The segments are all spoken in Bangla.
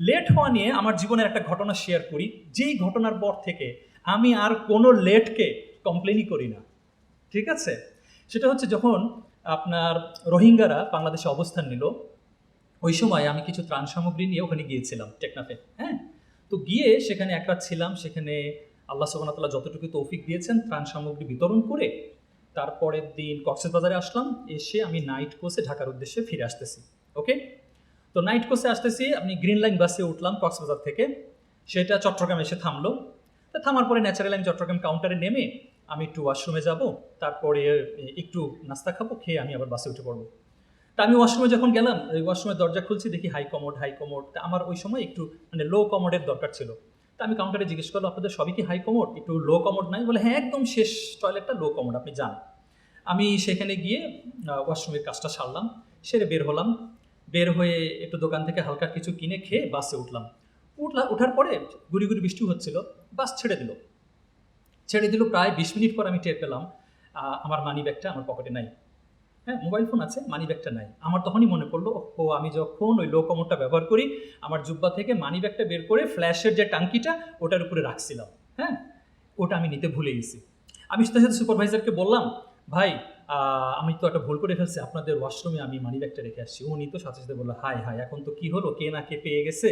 লেট হওয়া নিয়ে আমার জীবনের একটা ঘটনা শেয়ার করি। যেই ঘটনার পর থেকে আমি আর কোনো লেটকে কমপ্লেনই করি না। ঠিক আছে? সেটা হচ্ছে যখন আপনার রোহিঙ্গারা বাংলাদেশে অবস্থান নিল, ওই সময় আমি কিছু ত্রাণ সামগ্রী নিয়ে ওখানে গিয়েছিলাম টেকনাফে হ্যাঁ? তো গিয়ে সেখানে এক রাত ছিলাম, সেখানে আল্লাহ সুবাহতাল্লাহ যতটুকু তৌফিক দিয়েছেন ত্রাণ সামগ্রী বিতরণ করে, তারপরের দিন কক্সবাজারে আসলাম, এসে আমি নাইট কোর্সে ঢাকার উদ্দেশ্যে ফিরে আসতেছি ওকে তো নাইট কোর্সে আসতেছি, আমি গ্রিন লাইন বাসে উঠলাম কক্সবাজার থেকে। সেটা চট্টগ্রাম এসে থামলো। তা থামার পরে ন্যাচারালি আমি চট্টগ্রাম কাউন্টারে নেমে আমি একটু ওয়াশরুমে যাব, তারপরে একটু নাস্তা খাব, খেয়ে আমি আবার বাসে উঠে পড়ব। তা আমি ওয়াশরুমে যখন গেলাম ওই ওয়াশরুমের দরজা খুলছি, দেখি হাই কমোড হাই কমোড তা আমার ওই সময় একটু মানে লো কমোডের দরকার ছিল। তা আমি কাউন্টারে জিজ্ঞেস করলাম, আপনাদের সবই কি হাই কমোড একটু লো কমোড নাই। বলে হ্যাঁ একদম শেষ টয়লেটটা লো কমোড আপনি যান। আমি সেখানে গিয়ে ওয়াশরুমের কাজটা সারলাম। সেরে বের হলাম। বের হয়ে একটু দোকান থেকে হালকা কিছু কিনে খেয়ে বাসে উঠলাম। উঠলা ওঠার পরে গুড়ি গুড়ি বৃষ্টি হচ্ছিল, বাস ছেড়ে দিল। ছেড়ে দিল প্রায় বিশ মিনিট পর আমি টের পেলাম আমার মানি ব্যাগটা আমার পকেটে নাই। হ্যাঁ মোবাইল ফোন আছে মানি ব্যাগটা নাই। আমার তখনই মনে পড়ল ও আমি যখন ওই লো কমোডটা ব্যবহার করি, আমার জুব্বা থেকে মানি ব্যাগটা বের করে ফ্ল্যাশের যে টাঙ্কিটা, ওটার উপরে রাখছিলাম। হ্যাঁ ওটা আমি নিতে ভুলে গেছি। আমি সাথে সাথে সুপারভাইজারকে বললাম, ভাই আমি তো একটা ভুল করে ফেলছি। আপনাদের ওয়াশরুমে আমি মানি ব্যাগটা রেখে আসছি। উনি তো সাথে সাথে বলল, হাই হাই, এখন তো কি হলো? কে না কে পেয়ে গেছে?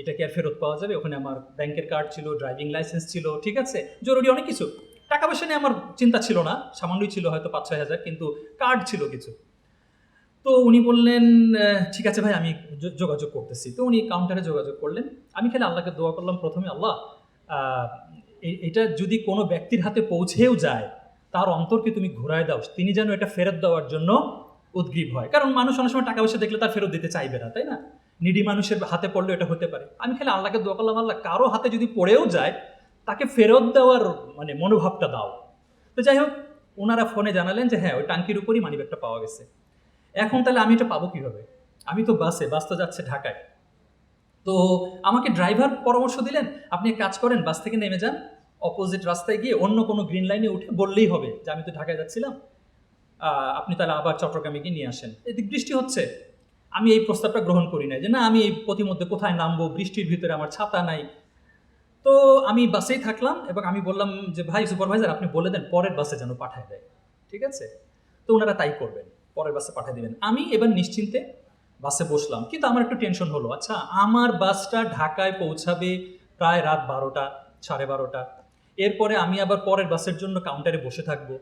এটা কি আর ফেরত পাওয়া যাবে? ওখানে আমার ব্যাংকের কার্ড ছিল ড্রাইভিং লাইসেন্স ছিল, ঠিক আছে? জরুরি অনেক কিছু। টাকা পয়সা নিয়ে আমার চিন্তা ছিল না। সামান্যই ছিল হয়তো পাঁচ ছয় হাজার, কিন্তু কার্ড ছিল কিছু। তো উনি বললেন ঠিক আছে ভাই, আমি যোগাযোগ করতেছি। তো উনি কাউন্টারে যোগাযোগ করলেন। আমি খালি আল্লাহকে দোয়া করলাম প্রথমে, আল্লাহ এটা যদি কোনো ব্যক্তির হাতে পৌঁছেও যায় তার অন্তরকে তুমি ঘুরায় দাও, তিনি যেন এটা ফেরত দেওয়ার জন্য উদ্গ্রীব হয়। কারণ মানুষ অনেক সময় টাকা পয়সা দেখলে তার ফেরত দিতে চাইবে না, তাই না? নিডি মানুষের হাতে পড়লে এটা হতে পারে। আমি খালি আল্লাহকে দোয়া করলাম, আল্লাহ কারও হাতে যদি পড়েও যায়, তাকে ফেরত দেওয়ার মানে মনোভাবটা দাও। তো যাই হোক, ওনারা ফোনে জানালেন যে হ্যাঁ ওই টাঙ্কির উপরই মানিব্যাগটা পাওয়া গেছে। এখন তাহলে আমি এটা পাবো কীভাবে? আমি তো বাসে, বাস তো যাচ্ছে ঢাকায়। তো আমাকে ড্রাইভার পরামর্শ দিলেন, আপনি কাজ করেন, বাস থেকে নেমে যান। অপোজিট রাস্তায় গিয়ে অন্য কোনো গ্রিন লাইনে উঠে বললেই হবে যে, আমি তো ঢাকায় যাচ্ছিলাম আপনি তাহলে আবার চট্টগ্রামে গিয়ে নিয়ে আসেন। এদিক বৃষ্টি হচ্ছে। আমি এই প্রস্তাবটা গ্রহণ করি নাই যে, না, আমি এই প্রতিমধ্যে কোথায় নামবো? বৃষ্টির ভিতরে আমার ছাতা নাই। তো আমি বাসেই থাকলাম এবং আমি বললাম যে, ভাই সুপারভাইজার আপনি বলে দেন, পরের বাসে যেন পাঠায় দেয়। ঠিক আছে? তো ওনারা তাই করবেন, পরের বাসে পাঠিয়ে দিবেন। আমি এবার নিশ্চিন্তে বাসে বসলাম, কিন্তু আমার একটু টেনশন হলো। আচ্ছা আমার বাসটা ঢাকায় পৌঁছাবে প্রায় রাত বারোটা, সাড়ে বারোটা। এরপরে আমি আবার পরের বাসের জন্য কাউন্টারে বসে থাকব।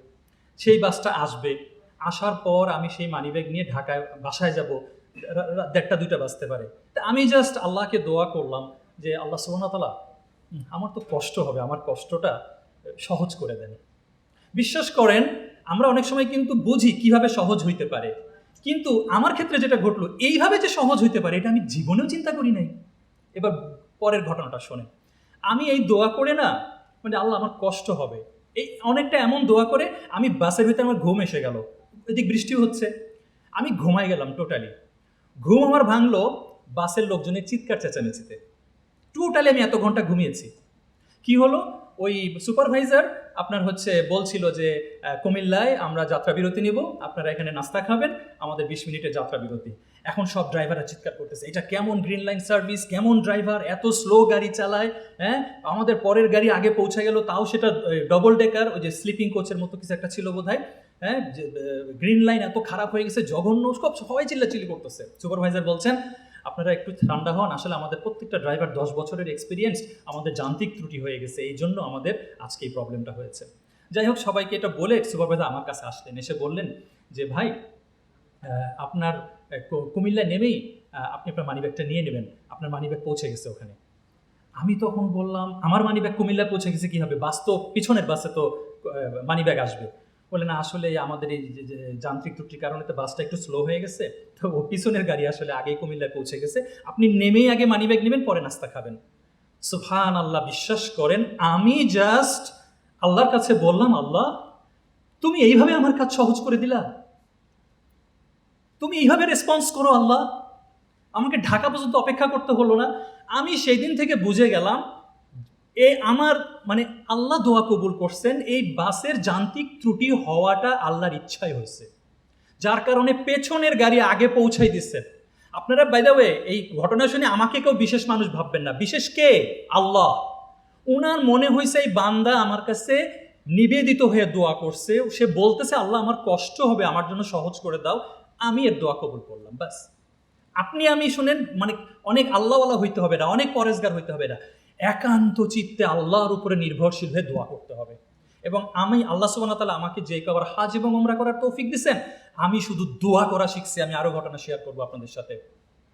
সেই বাসটা আসবে। আসার পর আমি সেই মানিব্যাগ নিয়ে ঢাকায়, বাসায় যাব। দেড়টা, দুইটা বাজতে পারে। তা আমি জাস্ট আল্লাহকে দোয়া করলাম যে, আল্লাহ সুবহানাহু আমার তো কষ্ট হবে। আমার কষ্টটা সহজ করে দেন। বিশ্বাস করেন, আমরা অনেক সময় কিন্তু বুঝি কীভাবে সহজ হইতে পারে। কিন্তু আমার ক্ষেত্রে যেটা ঘটলো, এইভাবে যে সহজ হইতে পারে, এটা আমি জীবনেও চিন্তা করি নাই। এবার পরের ঘটনাটা শোনে আমি এই দোয়া করে না মানে আল্লাহ, আমার কষ্ট হবে। এই অনেকটা এমন দোয়া করে, আমি বাসের ভিতরে আমার ঘুম এসে গেল। এদিক বৃষ্টি হচ্ছে। আমি ঘুমাই গেলাম টোটালি ঘুম আমার ভাঙলো বাসের লোকজনের চিৎকার চেঁচামেচিতে। টোটালি আমি এত ঘণ্টা ঘুমিয়েছি। কি হলো? ওই সুপারভাইজার আপনার হচ্ছে বলছিল যে কুমিল্লায় আমরা যাত্রা বিরতি নিব। আপনারা এখানে নাস্তা খাবেন। আমাদের বিশ মিনিটের যাত্রা বিরতি এখন সব ড্রাইভাররা চিৎকার করতেছে, এটা কেমন গ্রিন লাইন সার্ভিস কেমন ড্রাইভার এত স্লো গাড়ি চালায়? হ্যাঁ? আমাদের পরের গাড়ি আগে পৌঁছে গেল, তাও সেটা ডবল ডেকার ওই যে স্লিপিং কোচের মতো কিছু একটা ছিল বোধ হয়? হ্যাঁ গ্রিন লাইন এত খারাপ হয়ে গেছে, জঘন্য সব সবাই চিল্লাচিল্লি করতেছে। সুপারভাইজার বলছেন, আপনারা একটু ঠান্ডা হন, আসলে আমাদের প্রত্যেকটা ড্রাইভার দশ বছরের এক্সপিরিয়েন্স আমাদের যান্ত্রিক ত্রুটি হয়ে গেছে, এই জন্য আমাদের আজকে এই প্রবলেমটা হয়েছে। যাই হোক, সবাইকে এটা বলে সুপারভাইজার আমার কাছে আসলেন, এসে বললেন যে, ভাই আপনার আহ, কু- কুমিল্লায় নেমেই আপনি আপনার মানিব্যাগটা নিয়ে নেবেন। আপনার মানিব্যাগ পৌঁছে গেছে ওখানে। আমি তখন বললাম আমার মানিব্যাগ কুমিল্লায় পৌঁছে গেছে কী হবে? বাস তো পিছনের বাসে তো মানিব্যাগ আসবে। বলে না আসলে আমাদের এই যান্ত্রিক ত্রুটির কারণে তো বাসটা একটু স্লো হয়ে গেছে। তো ও পিছনের গাড়ি আসলে আগেই কুমিল্লায় পৌঁছে গেছে। আপনি নেমেই আগে মানিব্যাগ নেবেন পরে নাস্তা খাবেন। সুফান আল্লাহ বিশ্বাস করেন আমি জাস্ট আল্লাহর কাছে বললাম আল্লাহ তুমি এইভাবে আমার কাজ সহজ করে দিলা? তুমি এইভাবে রেসপন্স করো আল্লাহ? আমাকে ঢাকা পর্যন্ত অপেক্ষা করতে হলো না। আমি সেই দিন থেকে বুঝে গেলাম, এ আমার মানে আল্লাহ দোয়া কবুল করছেন, এই বাসের যান্ত্রিক ত্রুটি হওয়াটা আল্লাহর ইচ্ছাই হয়েছে। যার কারণে পেছনের গাড়ি আগে পৌঁছাই দিচ্ছেন আপনারা বাই দ্য ওয়ে এই ঘটনা শুনে আমাকে কেউ বিশেষ মানুষ ভাববেন না। বিশেষ কে? আল্লাহ। উনার মনে হয়েছে এই বান্দা আমার কাছে নিবেদিত হয়ে দোয়া করছে। সে বলতেছে, আল্লাহ, আমার কষ্ট হবে, আমার জন্য সহজ করে দাও। আমি এর দোয়া কবুল করলাম বাস আপনি আমি শুনেন মানে অনেক আল্লাহওয়ালা হইতে হবে না, অনেক পরেজগার হইতে হবে না। একান্ত চিত্তে আল্লাহর উপরে নির্ভরশীল হয়ে দোয়া করতে হবে। এবং আমি, আল্লাহ সুবাহ তালা আমাকে যে কবার হাজ এবং ওমরা করার তৌফিক দিচ্ছেন আমি শুধু দোয়া করা শিখছি, আমি আরও ঘটনা শেয়ার করব আপনাদের সাথে।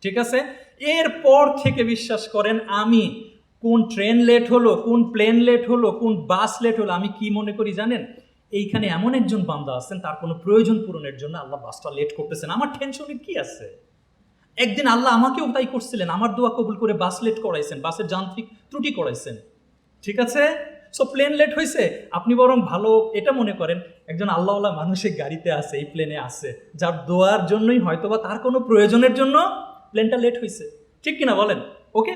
ঠিক আছে? এরপর থেকে বিশ্বাস করেন, আমি কোন ট্রেন লেট হলো, কোন প্লেন লেট হলো, কোন বাস লেট হলো, আমি কি মনে করি জানেন? এইখানে এমন একজন বান্দা আছেন, তার কোনো প্রয়োজন পূরণের জন্য আল্লাহ বাসটা লেট করতেছেন। আমার টেনশনের কি আছে? একদিন আল্লাহ আমাকেও তাই করছিলেন। আমার দোয়া কবুল করে বাস লেট করাইছেন, বাসের যান্ত্রিক ত্রুটি করাইছেন। ঠিক আছে? সো প্লেন লেট হয়েছে আপনি বরং ভালো এটা মনে করেন, একজন আল্লাহওয়ালা মানুষের গাড়িতে আছে, এই প্লেনে আছে। যার দোয়ার জন্যই হয়তোবা তার কোনো প্রয়োজনের জন্য প্লেনটা লেট হয়েছে ঠিক কিনা বলেন? ওকে